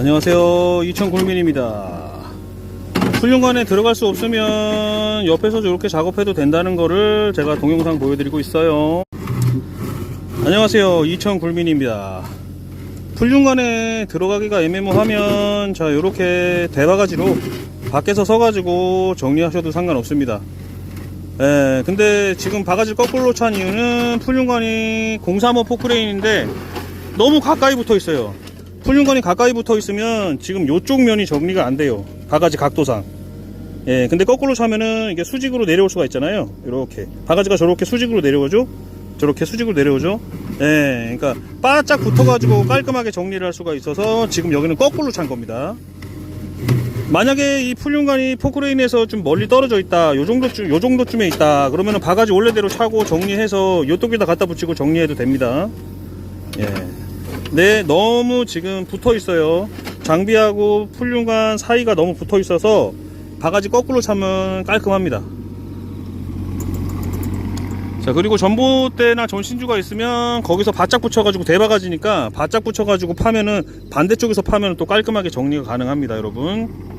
안녕하세요. 이천 굴민입니다. 훈련관에 들어갈 수 없으면 옆에서 이렇게 작업해도 된다는 거를 제가 동영상 보여드리고 있어요. 안녕하세요. 이천 굴민입니다. 훈련관에 들어가기가 애매모하면 자 이렇게 대바가지로 밖에서 서가지고 정리하셔도 상관없습니다. 예, 근데 지금 바가지를 거꾸로 찬 이유는 풀륜관이 035 포크레인인데 너무 가까이 붙어 있어요. 풀륜관이 가까이 붙어 있으면 지금 요쪽 면이 정리가 안 돼요. 바가지 각도상. 예, 근데 거꾸로 차면은 이게 수직으로 내려올 수가 있잖아요. 이렇게. 바가지가 저렇게 수직으로 내려오죠? 저렇게 수직으로 내려오죠? 예, 그러니까 바짝 붙어 가지고 깔끔하게 정리를 할 수가 있어서 지금 여기는 거꾸로 찬 겁니다. 만약에 이 풀륜관이 포크레인에서 좀 멀리 떨어져 있다, 요 정도쯤, 요 정도쯤에 있다, 그러면은 바가지 원래대로 차고 정리해서 요쪽에다 갖다 붙이고 정리해도 됩니다. 예. 네, 너무 지금 붙어 있어요. 장비하고 풀륜관 사이가 너무 붙어 있어서 바가지 거꾸로 차면 깔끔합니다. 자, 그리고 전봇대나 전신주가 있으면 거기서 바짝 붙여가지고 대바가지니까 바짝 붙여가지고 파면은 반대쪽에서 파면 또 깔끔하게 정리가 가능합니다, 여러분.